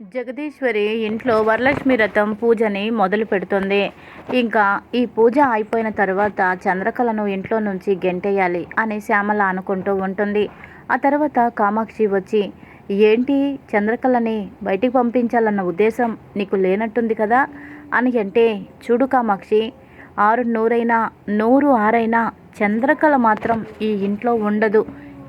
జగదీశ్వరి ఇంట్లో వరలక్ష్మి రథం పూజని మొదలు పెడుతుంది. ఇంకా ఈ పూజ అయిపోయిన తర్వాత చంద్రకళను ఇంట్లో నుంచి గెంటేయాలి అని శ్యామల అనుకుంటూ ఉంటుంది. ఆ తర్వాత కామాక్షి వచ్చి ఏంటి చంద్రకళని బయటికి పంపించాలన్న ఉద్దేశం నీకు లేనట్టుంది కదా? అని అంటే చూడు కామాక్షి ఆరు నూరైనా నూరు ఆరైనా చంద్రకళ మాత్రం ఈ ఇంట్లో ఉండదు.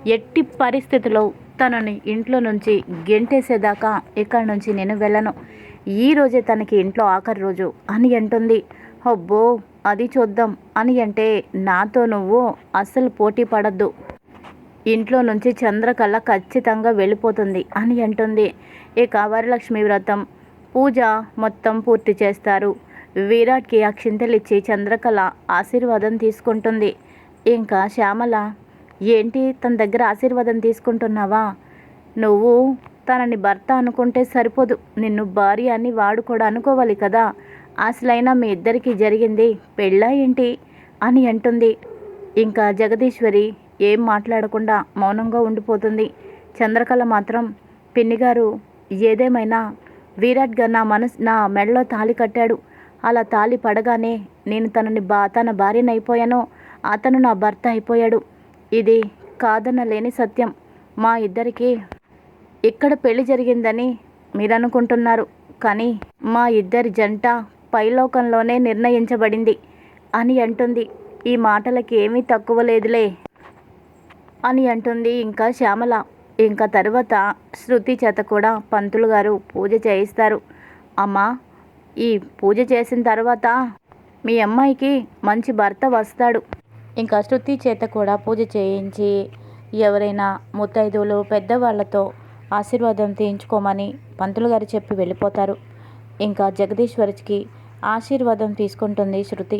ఎట్టి పరిస్థితిలో తనని ఇంట్లో నుంచి గెంటేసేదాకా ఇక్కడి నుంచి నేను వెళ్ళను. ఈ రోజే తనకి ఇంట్లో ఆఖరి రోజు అని అంటుంది. అబ్బో అది చూద్దాం అని అంటే నాతో నువ్వు అస్సలు పోటీ పడద్దు. ఇంట్లో నుంచి చంద్రకళ ఖచ్చితంగా వెళ్ళిపోతుంది అని అంటుంది. ఇక వరలక్ష్మి వ్రతం పూజ మొత్తం పూర్తి చేస్తారు. విరాట్కి అక్షింతలిచ్చి చంద్రకళ ఆశీర్వాదం తీసుకుంటుంది. ఇంకా శ్యామల ఏంటి తన దగ్గర ఆశీర్వాదం తీసుకుంటున్నావా? నువ్వు తనని భర్త అనుకుంటే సరిపోదు. నిన్ను భార్య అని వాడు కూడా అనుకోవాలి కదా. అసలైనా మీ ఇద్దరికి జరిగింది పెళ్ళా ఏంటి? అని అంటుంది. ఇంకా జగదీశ్వరి ఏం మాట్లాడకుండా మౌనంగా ఉండిపోతుంది. చంద్రకళ మాత్రం పిన్నిగారు ఏదేమైనా వీరాట్గా నా మనసు నా మెడలో తాళి కట్టాడు. అలా తాళి పడగానే నేను తనని బా తన భార్యనైపోయాను అతను నా భర్త అయిపోయాడు. ఇది కాదనలేని సత్యం. మా ఇద్దరికి ఇక్కడ పెళ్ళి జరిగిందని మీరు అనుకుంటున్నారు కానీ మా ఇద్దరి జంట పైలోకంలోనే నిర్ణయించబడింది అని అంటుంది. ఈ మాటలకి ఏమీ తక్కువ లేదులే అని అంటుంది ఇంకా శ్యామల. ఇంకా తర్వాత శృతి చేత కూడా పంతులు గారు పూజ చేయిస్తారు. అమ్మా ఈ పూజ చేసిన తర్వాత మీ అమ్మాయికి మంచి భర్త వస్తాడు. ఇంకా శృతి చేత కూడా పూజ చేయించి ఎవరైనా ముత్తైదువులు పెద్దవాళ్ళతో ఆశీర్వాదం తీయించుకోమని పంతులు గారు చెప్పి వెళ్ళిపోతారు. ఇంకా జగదీశ్వరికి ఆశీర్వాదం తీసుకుంటుంది శృతి.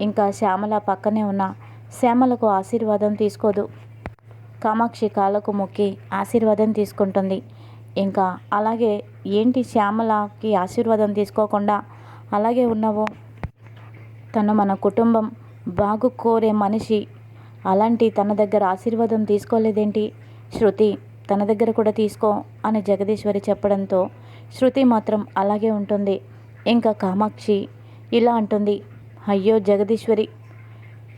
ఇంకా శ్యామల పక్కనే ఉన్న శ్యామలకు ఆశీర్వాదం తీసుకోదు. కామాక్షి కాళ్ళకు మొక్కి ఆశీర్వాదం తీసుకుంటుంది. ఇంకా అలాగే ఏంటి శ్యామలకి ఆశీర్వాదం తీసుకోకుండా అలాగే ఉన్నావు? తను మన కుటుంబం బాగు కోరే మనిషి. అలాంటి తన దగ్గర ఆశీర్వాదం తీసుకోలేదేంటి? శృతి తన దగ్గర కూడా తీసుకో అని జగదీశ్వరి చెప్పడంతో శృతి మాత్రం అలాగే ఉంటుంది. ఇంకా కామాక్షి ఇలా అంటుంది. అయ్యో జగదీశ్వరి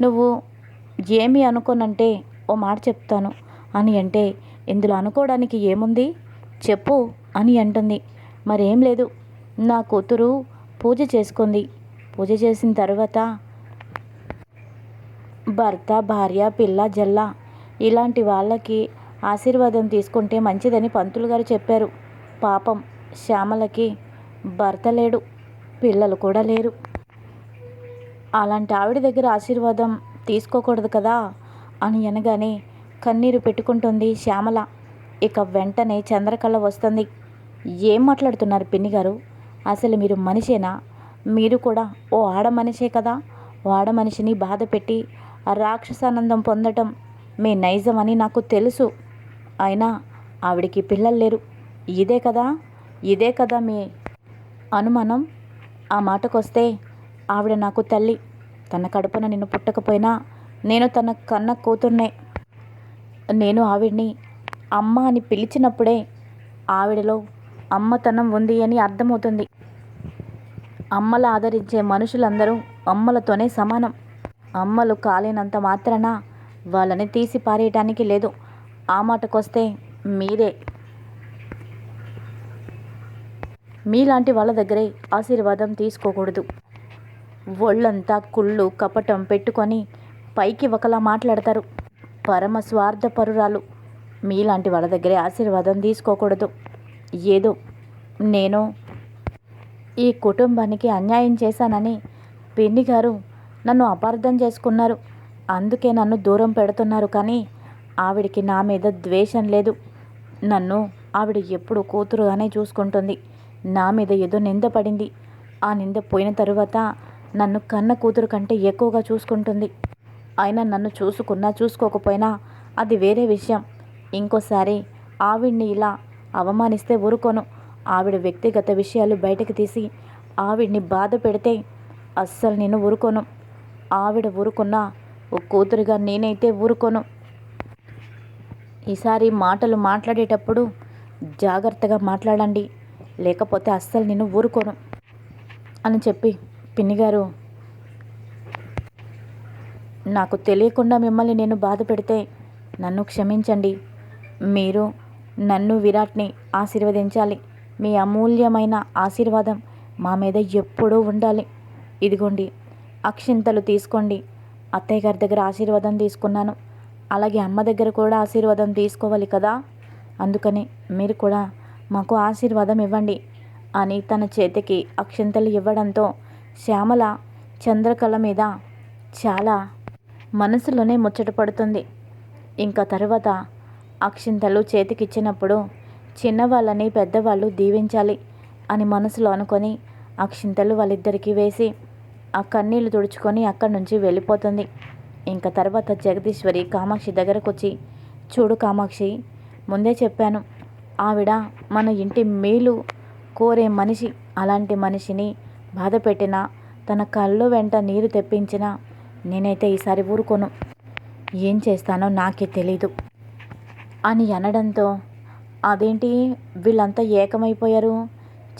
నువ్వు ఏమి అనుకోనంటే ఓ మాట చెప్తాను. అని అంటే ఇందులో అనుకోవడానికి ఏముంది? చెప్పు అని అంటుంది. మరేం లేదు. నా కూతురు పూజ చేసుకుంది. పూజ చేసిన తర్వాత భర్త భార్య పిల్ల జల్ల. ఇలాంటి వాళ్ళకి ఆశీర్వాదం తీసుకుంటే మంచిదని పంతులు గారు చెప్పారు. పాపం శ్యామలకి భర్త లేడు పిల్లలు కూడా లేరు. అలాంటి ఆవిడ దగ్గర ఆశీర్వాదం తీసుకోకూడదు కదా? అని అనగానే కన్నీరు పెట్టుకుంటుంది శ్యామల. ఇక వెంటనే చంద్రకళ వస్తుంది. ఏం మాట్లాడుతున్నారు పిన్ని గారు? అసలు మీరు మనిషేనా? మీరు కూడా ఓ ఆడ మనిషే కదా? ఓ ఆడ మనిషిని బాధ పెట్టి రాక్షసానందం పొందటం మీ నైజం అని నాకు తెలుసు. అయినా ఆవిడికి పిల్లలు లేరు. ఇదే కదా ఇదే కదా మీ అనుమానం? ఆ మాటకొస్తే ఆవిడ నాకు తల్లి. తన కడుపున నిన్ను పుట్టకపోయినా నేను తన కన్న కూతుర్నే. నేను ఆవిడ్ని అమ్మ అని పిలిచినప్పుడే ఆవిడలో అమ్మతనం ఉంది అని అర్థమవుతుంది. అమ్మల ఆదరించే మనుషులందరూ అమ్మలతోనే సమానం. అమ్మలు కాలేనంత మాత్రాన వాళ్ళని తీసి పారేయటానికి లేదు. ఆ మాటకొస్తే మీరే. మీలాంటి వాళ్ళ దగ్గరే ఆశీర్వాదం తీసుకోకూడదు. ఒళ్ళంతా కుళ్ళు కపటం పెట్టుకొని పైకి ఒకలా మాట్లాడతారు. పరమ స్వార్థపరురాలు. మీలాంటి వాళ్ళ దగ్గరే ఆశీర్వాదం తీసుకోకూడదు. ఏదో నేను ఈ కుటుంబానికి అన్యాయం చేశానని పిన్ని గారు నన్ను అపార్థం చేసుకున్నారు. అందుకే నన్ను దూరం పెడుతున్నారు కానీ ఆవిడికి నా మీద ద్వేషం లేదు. నన్ను ఆవిడ ఎప్పుడు కూతురుగానే చూసుకుంటుంది. నా మీద ఏదో నింద పడింది. ఆ నింద పోయిన తరువాత నన్ను కన్న కూతురు కంటే ఎక్కువగా చూసుకుంటుంది. అయినా నన్ను చూసుకున్నా చూసుకోకపోయినా అది వేరే విషయం. ఇంకోసారి ఆవిడ్ని ఇలా అవమానిస్తే ఊరుకోను. ఆవిడ వ్యక్తిగత విషయాలు బయటకు తీసి ఆవిడ్ని బాధ పెడితే అస్సలు నేను ఊరుకోను. ఆవిడ ఊరుకున్నా ఓ కూతురుగా నేనైతే ఊరుకోను. ఈసారి మాటలు మాట్లాడేటప్పుడు జాగ్రత్తగా మాట్లాడండి. లేకపోతే అస్సలు నేను ఊరుకోను అని చెప్పి పిన్ని గారు నాకు తెలియకుండా మిమ్మల్ని నేను బాధ పెడితే నన్ను క్షమించండి. మీరు నన్ను విరాట్ని ఆశీర్వదించాలి. మీ అమూల్యమైన ఆశీర్వాదం మా మీద ఎప్పుడూ ఉండాలి. ఇదిగోండి అక్షింతలు తీసుకోండి. అత్తయ్య గారి దగ్గర ఆశీర్వాదం తీసుకున్నాను. అలాగే అమ్మ దగ్గర కూడా ఆశీర్వాదం తీసుకోవాలి కదా. అందుకని మీరు కూడా మాకు ఆశీర్వాదం ఇవ్వండి. అని తన చేతికి అక్షింతలు ఇవ్వడంతో శ్యామల చంద్రకళ మీద చాలా మనసులోనే ముచ్చట పడుతుంది. ఇంకా తర్వాత అక్షింతలు చేతికిచ్చినప్పుడు చిన్నవాళ్ళని పెద్దవాళ్ళు దీవించాలి అని మనసులో అనుకొని అక్షింతలు వాళ్ళిద్దరికీ వేసి ఆ కన్నీళ్ళు తుడుచుకొని అక్కడి నుంచి వెళ్ళిపోతుంది. ఇంకా తర్వాత జగదీశ్వరి కామాక్షి దగ్గరకు వచ్చి చూడు కామాక్షి ముందే చెప్పాను ఆవిడ మన ఇంటి మేలు కోరే మనిషి అలాంటి మనిషిని బాధ పెట్టినా తన కళ్ళు వెంట నీరు తెప్పించినా నేనైతే ఈసారి ఊరుకోను. ఏం చేస్తానో నాకే తెలీదు అని అనడంతో అదేంటి వీళ్ళంతా ఏకమైపోయారు?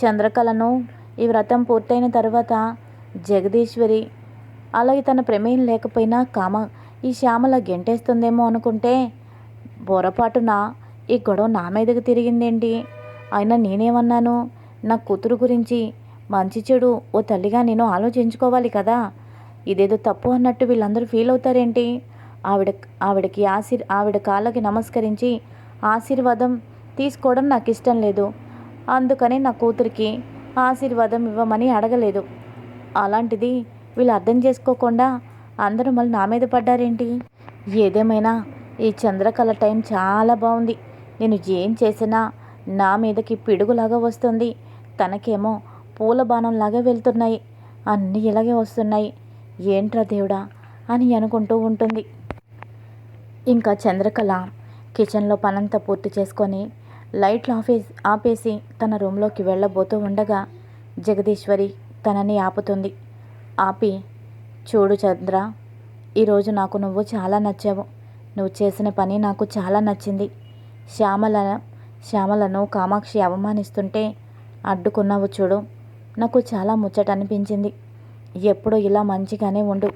చంద్రకళను ఈ వ్రతం పూర్తయిన తర్వాత జగదీశ్వరి. అలాగే తన ప్రమేయం లేకపోయినా కామ ఈ శ్యామల గెంటేస్తుందేమో అనుకుంటే పొరపాటున? ఈ గొడవ నా మీదకి తిరిగిందేంటి? అయినా నేనేమన్నాను? నా కూతురు గురించి మంచి చెడు ఓ తల్లిగా నేను ఆలోచించుకోవాలి కదా. ఇదేదో తప్పు అన్నట్టు వీళ్ళందరూ ఫీల్ అవుతారేంటి? ఆవిడ ఆవిడకి ఆశీర్ ఆవిడ కాళ్ళకి నమస్కరించి ఆశీర్వాదం తీసుకోవడం నాకు ఇష్టం లేదు. అందుకని నా కూతురికి ఆశీర్వాదం ఇవ్వమని అడగలేదు. అలాంటిది వీళ్ళు అర్థం చేసుకోకుండా అందరూ మళ్ళీ నా మీద పడ్డారేంటి? ఏదేమైనా ఈ చంద్రకళ టైం చాలా బాగుంది. నేను ఏం చేసినా నా మీదకి పిడుగులాగా వస్తుంది. తనకేమో పూల బాణంలాగా వెళ్తున్నాయి. అన్నీ ఇలాగే వస్తున్నాయి. ఏంట్రా దేవుడా అని అనుకుంటూ ఉంటుంది. ఇంకా చంద్రకళ కిచెన్లో పనంతా పూర్తి చేసుకొని లైట్లు ఆఫీస్ ఆపేసి తన రూమ్లోకి వెళ్ళబోతూ ఉండగా జగదీశ్వరి తనని ఆపుతుంది. ఆపి చూడు చంద్ర ఈరోజు నాకు నువ్వు చాలా నచ్చావు. నువ్వు చేసిన పని నాకు చాలా నచ్చింది. శ్యామల శ్యామలను కామాక్షి అవమానిస్తుంటే అడ్డుకున్నావు చూడు. నాకు చాలా ముచ్చట అనిపించింది. ఎప్పుడు ఇలా మంచిగానే ఉండు.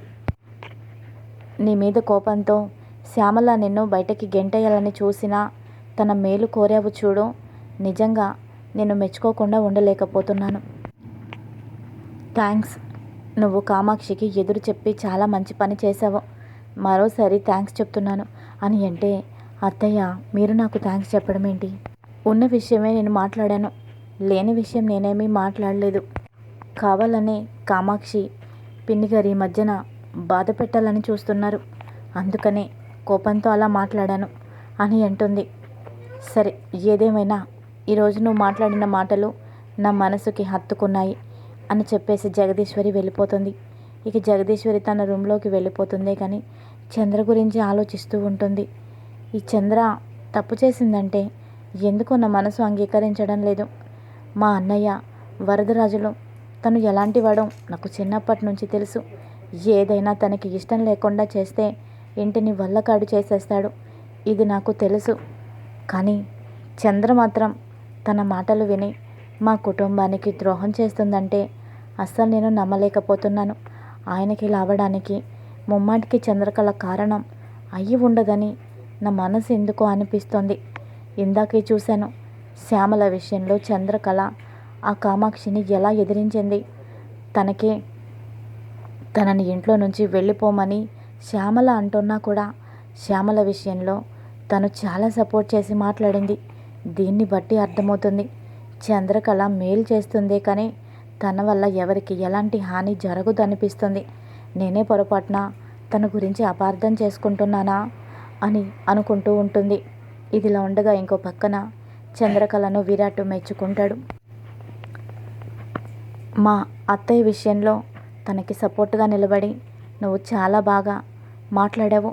నీ మీద కోపంతో శ్యామల నిన్ను బయటకి గెంటేయాలని చూసినా తన మేలు కోరావు చూడు. నిజంగా నేను మెచ్చుకోకుండా ఉండలేకపోతున్నాను. థ్యాంక్స్ నువ్వు కామాక్షికి ఎదురు చెప్పి చాలా మంచి పని చేశావు. మరోసారి థ్యాంక్స్ చెప్తున్నాను. అని అంటే అత్తయ్య మీరు నాకు థ్యాంక్స్ చెప్పడం ఏంటి? ఉన్న విషయమే నేను మాట్లాడాను. లేని విషయం నేనేమీ మాట్లాడలేదు. కావాలనే కామాక్షి పిన్ని గారి మధ్యన బాధ పెట్టాలని చూస్తున్నారు. అందుకనే కోపంతో అలా మాట్లాడాను. అని అంటుంది. సరే ఏదేమైనా ఈరోజు నువ్వు మాట్లాడిన మాటలు నా మనసుకి హత్తుకున్నాయి. అని చెప్పేసి జగదీశ్వరి వెళ్ళిపోతుంది. ఇక జగదీశ్వరి తన రూమ్లోకి వెళ్ళిపోతుందే కానీ చంద్ర గురించి ఆలోచిస్తూ ఉంటుంది. ఈ చంద్ర తప్పు చేసిందంటే ఎందుకో నా మనసు అంగీకరించడం లేదు? మా అన్నయ్య వరదరాజులు తను ఎలాంటి వాడో నాకు చిన్నప్పటి నుంచి తెలుసు. ఏదైనా తనకి ఇష్టం లేకుండా చేస్తే ఇంటిని వల్లకాడు చేసేస్తాడు. ఇది నాకు తెలుసు. కానీ చంద్ర మాత్రం తన మాటలు విని మా కుటుంబానికి ద్రోహం చేస్తుందంటే అస్సలు నేను నమ్మలేకపోతున్నాను. ఆయనకి లావడానికి ముమ్మాటికి చంద్రకళ కారణం అయ్యి ఉండదని నా మనసు ఎందుకో అనిపిస్తోంది. ఇందాకే చూశాను శ్యామల విషయంలో చంద్రకళ ఆ కామాక్షిని ఎలా ఎదిరించింది. తనకే తనని ఇంట్లో నుంచి వెళ్ళిపోమని శ్యామల అంటున్నా కూడా శ్యామల విషయంలో తను చాలా సపోర్ట్ చేసి మాట్లాడింది. దీన్ని బట్టి అర్థమవుతుంది. చంద్రకళ మేలు చేస్తుందే కానీ తన వల్ల ఎవరికి ఎలాంటి హాని జరగదు అనిపిస్తుంది నేనే పొరపాటున తన గురించి అపార్థం చేసుకుంటున్నానా అని అనుకుంటూ ఉంటుంది. ఇదిలా ఉండగా ఇంకో పక్కన చంద్రకళను విరాట్ మెచ్చుకుంటాడు. మా అత్తయ్య విషయంలో తనకి సపోర్ట్గా నిలబడి నువ్వు చాలా బాగా మాట్లాడావు.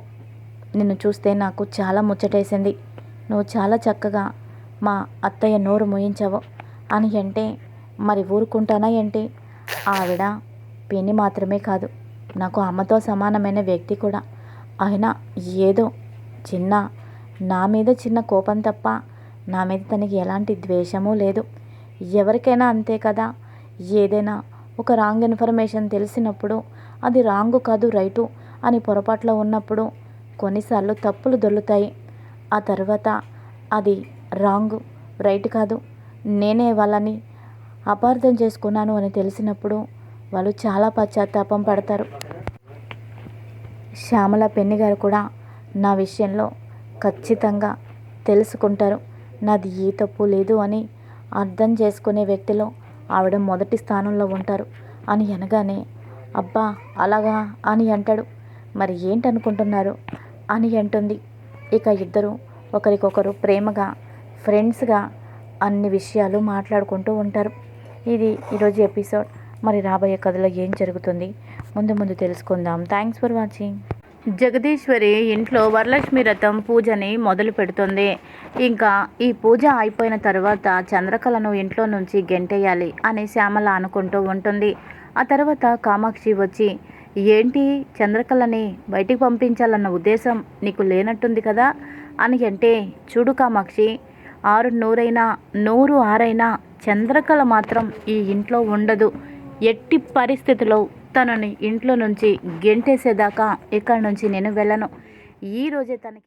నిన్ను చూస్తే నాకు చాలా ముచ్చటేసింది. నువ్వు చాలా చక్కగా మా అత్తయ్య నోరు మూయించావు. అని అంటే మరి ఊరుకుంటానా ఏంటి? ఆవిడ పిన్ని మాత్రమే కాదు నాకు అమ్మతో సమానమైన వ్యక్తి కూడా. అయినా ఏదో చిన్న నా మీద చిన్న కోపం తప్ప నా మీద తనకి ఎలాంటి ద్వేషమూ లేదు. ఎవరికైనా అంతే కదా? ఏదైనా ఒక రాంగ్ ఇన్ఫర్మేషన్ తెలిసినప్పుడు అది రాంగ్ కాదు రైటు అని పొరపాట్లో ఉన్నప్పుడు కొన్నిసార్లు తప్పులు దొల్లుతాయి ఆ తర్వాత అది రాంగ్ రైట్ కాదు. నేనే వాళ్ళని అపార్థం చేసుకున్నాను అని తెలిసినప్పుడు వాళ్ళు చాలా పశ్చాత్తాపం పడతారు. శ్యామల పెన్ని గారు కూడా నా విషయంలో ఖచ్చితంగా తెలుసుకుంటారు. నాది ఏ తప్పు లేదు అని అర్థం చేసుకునే వ్యక్తిలో ఆవిడ మొదటి స్థానంలో ఉంటారు అని అనగానే అబ్బా అలాగా అని అంటాడు. మరి ఏంటనుకుంటున్నారు? అని అంటుంది. ఇక ఇద్దరు ఒకరికొకరు ప్రేమగా ఫ్రెండ్స్గా అన్ని విషయాలు మాట్లాడుకుంటూ ఉంటారు. ఇది ఈరోజు ఎపిసోడ్. మరి రాబోయే కథలో ఏం జరుగుతుంది? ముందు ముందు తెలుసుకుందాం. Thanks for watching. జగదీశ్వరి ఇంట్లో వరలక్ష్మి రథం పూజని మొదలు పెడుతుంది. ఇంకా ఈ పూజ అయిపోయిన తర్వాత చంద్రకళను ఇంట్లో నుంచి గెంటేయాలి అని శ్యామల అనుకుంటూ ఉంటుంది. ఆ తర్వాత కామాక్షి వచ్చి ఏంటి చంద్రకళని బయటికి పంపించాలన్న ఉద్దేశం నీకు లేనట్టుంది కదా? అని అంటే చూడు కామాక్షి ఆరు నూరైనా నూరు ఆరైనా చంద్రకళ మాత్రం ఈ ఇంట్లో ఉండదు. ఎట్టి పరిస్థితిలో తనని ఇంట్లో నుంచి గెంటేసేదాకా ఇక్కడి నుంచి నేను వెళ్ళను. ఈరోజే తనకి